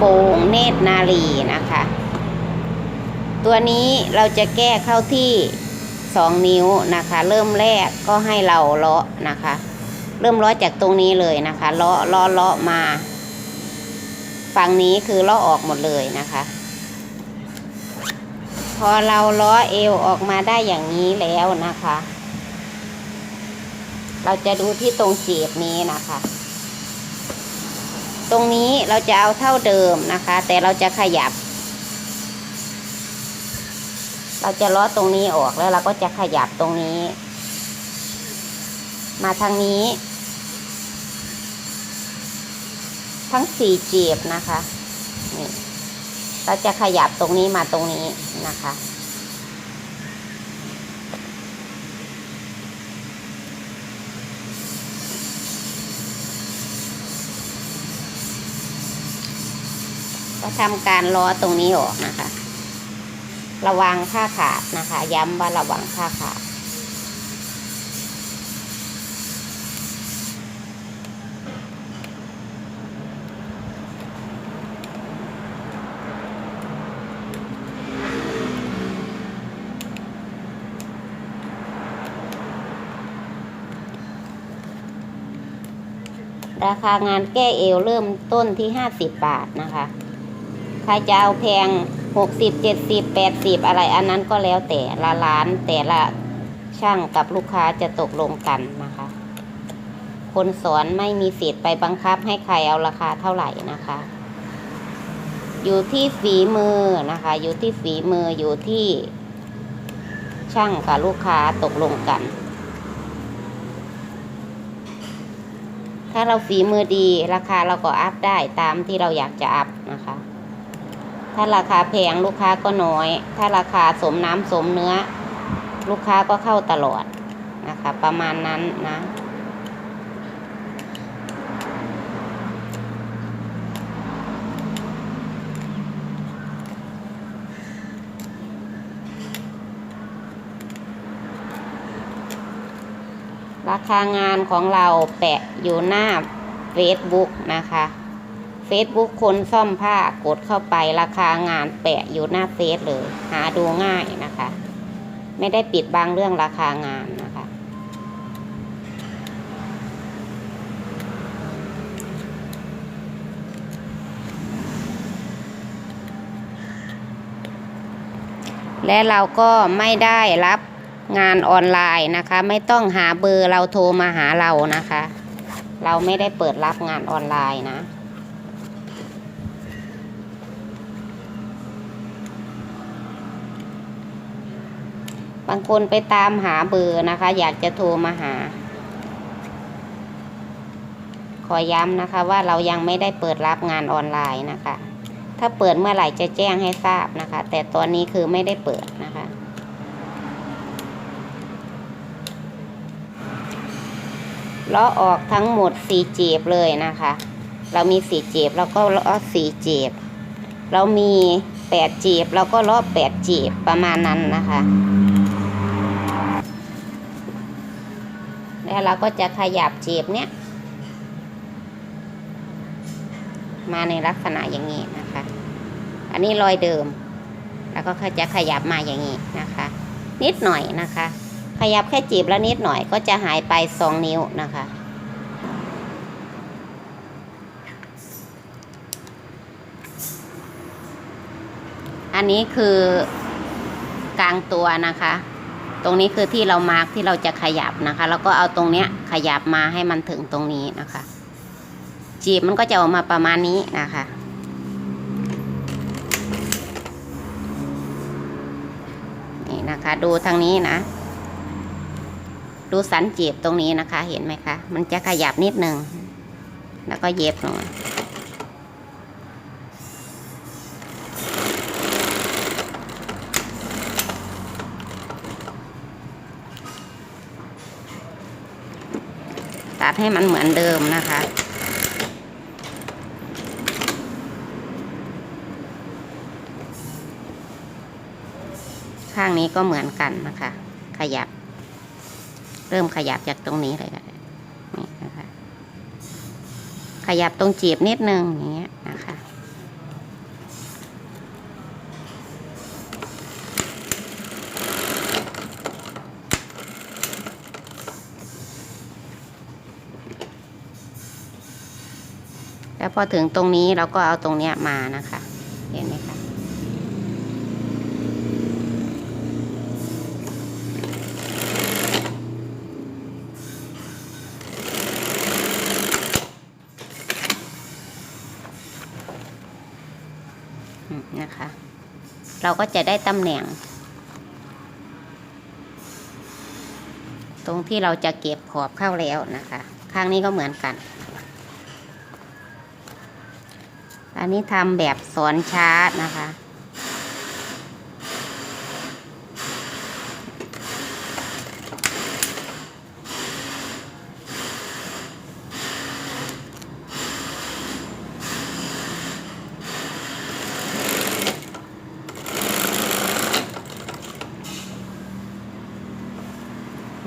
กระโปรงเนตรนารีนะคะ ตัวนี้เราจะแก้เข้าที่สองนิ้วนะคะ เริ่มแรกก็ให้เราเลาะนะคะ เริ่มเลาะจากตรงนี้เลยนะคะเลาะเลาะเลาะมา ฝั่งนี้คือเลาะออกหมดเลยนะคะ พอเราล้อเอวออกมาได้อย่างนี้แล้วนะคะ เราจะดูที่ตรงจีบนี้นะคะ ตรงนี้เราจะเอาเท่าเดิมนะคะ แต่เราจะขยับ เราจะล้อตรงนี้ออกแล้วเราก็จะขยับตรงนี้ มาทางนี้ ทั้งสี่จีบนะคะนี่เราจะขยับตรงนี้มาตรงนี้นะคะ ก็ทำการล้อตรงนี้ออกนะคะ ระวังค่าขาดนะคะ ย้ำว่าระวังค่าขาดราคางานแก้เอวเริ่มต้นที่ห้าสิบบาทนะคะ จะเอาแพงหกสิบเจ็ดสิบแปดสิบอะไรอันนั้นก็แล้วแต่ละร้านแต่ละช่างกับลูกค้าจะตกลงกันนะคะ คนสอนไม่มีสิทธิ์ไปบังคับให้ใครเอาราคาเท่าไหร่นะคะ อยู่ที่ฝีมือนะคะ อยู่ที่ฝีมืออยู่ที่ ช่างกับลูกค้าตกลงกัน ถ้าเราฝีมือดีราคาเราก็อัพได้ตามที่เราอยากจะอัพนะคะ ถ้าราคาแพงลูกค้าก็น้อย ถ้าราคาสมน้ำสมเนื้อ ลูกค้าก็เข้าตลอดนะคะ ประมาณนั้นนะราคางานของเราแปะอยู่หน้า Facebook นะคะ Facebook คนซ่อมผ้ากดเข้าไปราคางานแปะอยู่หน้าเฟซเลย หาดูง่ายนะคะ ไม่ได้ปิดบังเรื่องราคางานนะคะ และเราก็ไม่ได้รับงานออนไลน์นะคะ ไม่ต้องหาเบอร์เราโทรมาหาเรานะคะ เราไม่ได้เปิดรับงานออนไลน์นะ บางคนไปตามหาเบอร์นะคะ อยากจะโทรมาหา ขอย้ำนะคะว่าเรายังไม่ได้เปิดรับงานออนไลน์นะคะ ถ้าเปิดเมื่อไหร่จะแจ้งให้ทราบนะคะ แต่ตอนนี้คือไม่ได้เปิดนะคะล้อออกทั้งหมดสี่เจ็บเลยนะคะ เรามีสี่เจ็บแล้วก็ล้อสี่เจ็บเรามีแปดเจ็บแล้วก็ล้อแปดเจ็บประมาณนั้นนะคะ แล้วเราก็จะขยับเจ็บเนี้ยมาในลักษณะอย่างนี้นะคะ อันนี้รอยเดิม แล้วก็จะขยับมาอย่างนี้นะคะ นิดหน่อยนะคะ ขยับแค่จีบแล้วนิดหน่อยก็จะหายไปสองนิ้วนะคะอันนี้คือกลางตัวนะคะ ตรงนี้คือที่เรามาร์กที่เราจะขยับนะคะ แล้วก็เอาตรงเนี้ยขยับมาให้มันถึงตรงนี้นะคะ จีบมันก็จะออกมาประมาณนี้นะคะ นี่นะคะดูทางนี้นะ ดูสันจีบตรงนี้นะคะ เห็นไหมคะ มันจะขยับนิดนึง แล้วก็เย็บลงมา ดให้มันเหมือนเดิมนะคะ ข้างนี้ก็เหมือนกันนะคะ ขยับ เริ่มขยับจากตรงนี้เลยก็ได้นี่นะคะ ขยับตรงจีบนิดนึงอย่างเงี้ยนะคะ พอถึงตรงนี้เราก็เอาตรงเนี้ยมานะคะ เห็นไหมคะนะคะ เราก็จะได้ตำแหน่ง ตรงที่เราจะเก็บขอบเข้าแล้วนะคะ ข้างนี้ก็เหมือนกัน อันนี้ทำแบบสอนชาร์ตนะคะ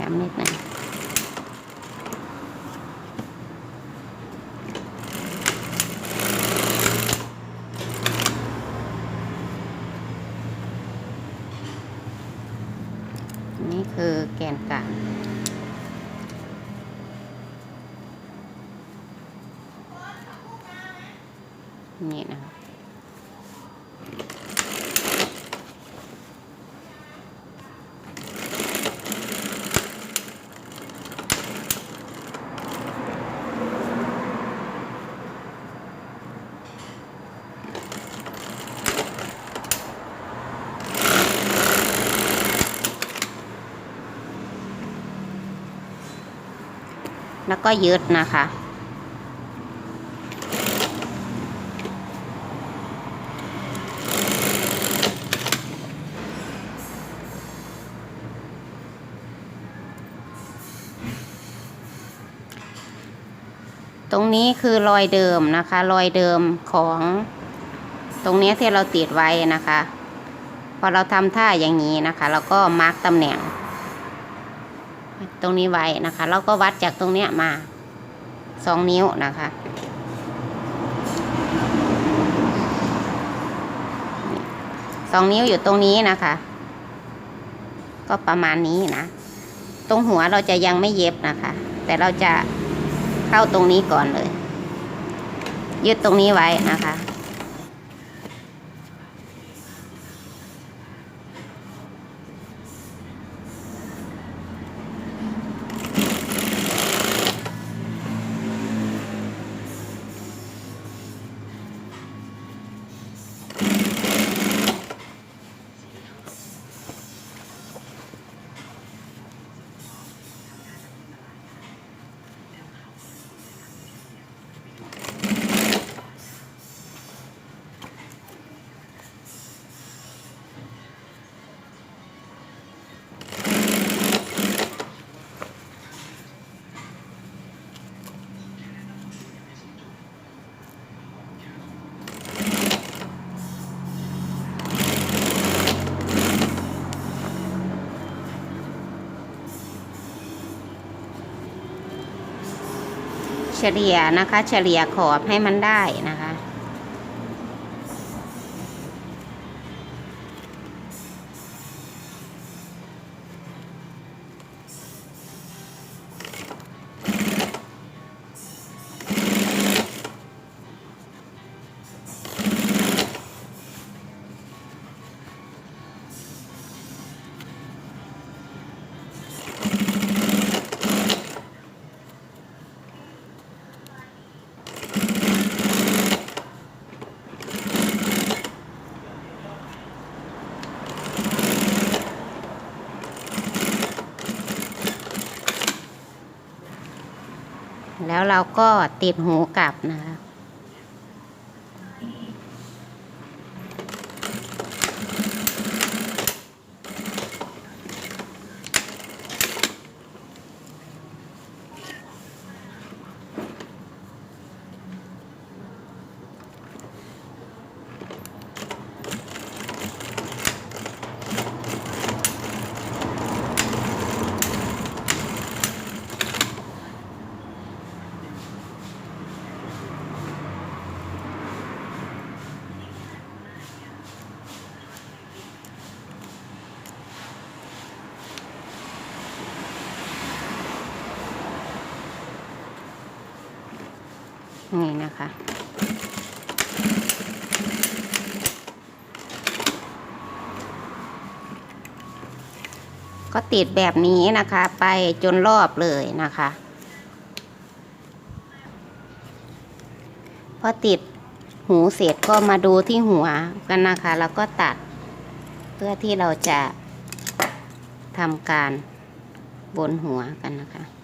ย้ำนิดหนึงนี่คือแกนกลางนี่นะคะ แล้วก็ยึดนะคะ ตรงนี้คือรอยเดิมนะคะ รอยเดิมของตรงนี้ที่เราติดไว้นะคะ พอเราทำท่าอย่างนี้นะคะ เราก็มาร์กตำแหน่ง ตรงนี้ไว้นะคะแล้วก็วัดจากตรงเนี้ยมาสองนิ้วนะคะสองนิ้วอยู่ตรงนี้นะคะ ก็ประมาณนี้นะ ตรงหัวเราจะยังไม่เย็บนะคะ แต่เราจะเข้าตรงนี้ก่อนเลย ยึดตรงนี้ไว้นะคะ เฉลี่ยนะคะ เฉลี่ยขอบให้มันได้นะคะ แล้วเราก็ติดหูกลับนะคะ นี่นะคะ ก็ติดแบบนี้นะคะไปจนรอบเลยนะคะ พอติดหูเสร็จก็มาดูที่หัวกันนะคะ แล้วก็ตัดเพื่อที่เราจะทำการบนหัวกันนะคะ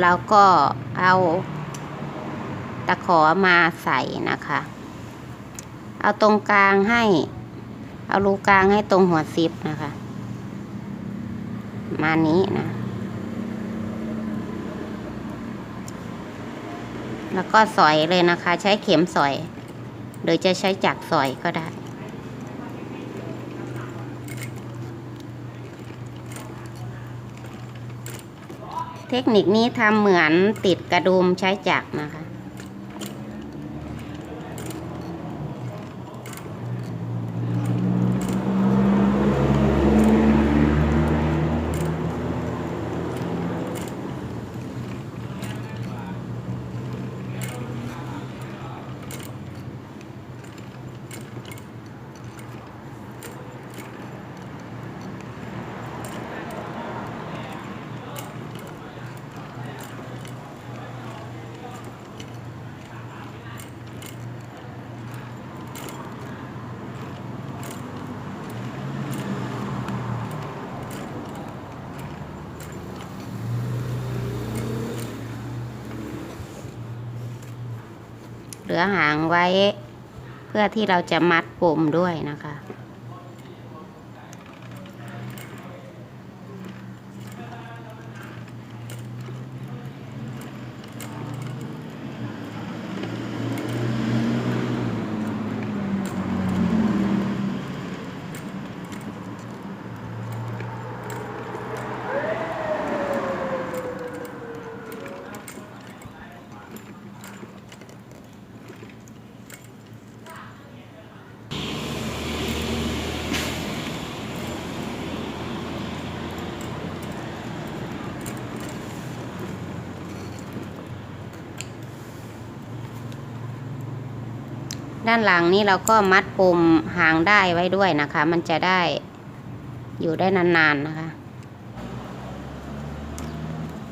เราก็เอาตะขอมาใส่นะคะ เอาตรงกลางให้ เอารูกลางให้ตรงหัวซิปนะคะ มานี้นะ แล้วก็สอยเลยนะคะ ใช้เข็มสอย หรือจะใช้จักรสอยก็ได้ เทคนิคนี้ทำเหมือนติดกระดุมใช้จักรนะคะ เหลือหางไว้ เพื่อที่เราจะมัดปมด้วยนะคะ ด้านหลังนี้เราก็มัดปมหางได้ไว้ด้วยนะคะ มันจะได้อยู่ได้นานๆนะคะ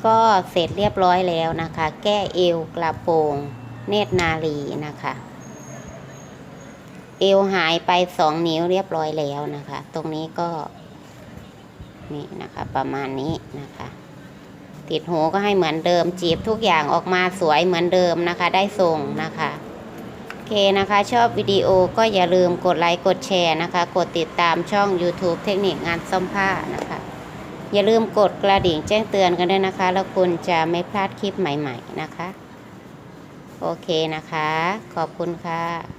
ก็เสร็จเรียบร้อยแล้วนะคะ แก้เอวกระโปรงเนตรนารีนะคะ เอวหายไปสองนิ้วเรียบร้อยแล้วนะคะ ตรงนี้ก็นี่นะคะประมาณนี้นะคะ ติดหูก็ให้เหมือนเดิมจีบทุกอย่างออกมาสวยเหมือนเดิมนะคะ ได้ทรงนะคะ เคนะคะ ชอบวิดีโอก็อย่าลืมกดไลค์กดแชร์นะคะ กดติดตามช่อง YouTube เทคนิคงานซ่อมผ้านะคะ อย่าลืมกดกระดิ่งแจ้งเตือนกันด้วยนะคะ แล้วคุณจะไม่พลาดคลิปใหม่ ๆนะคะ โอเคนะคะ ขอบคุณค่ะ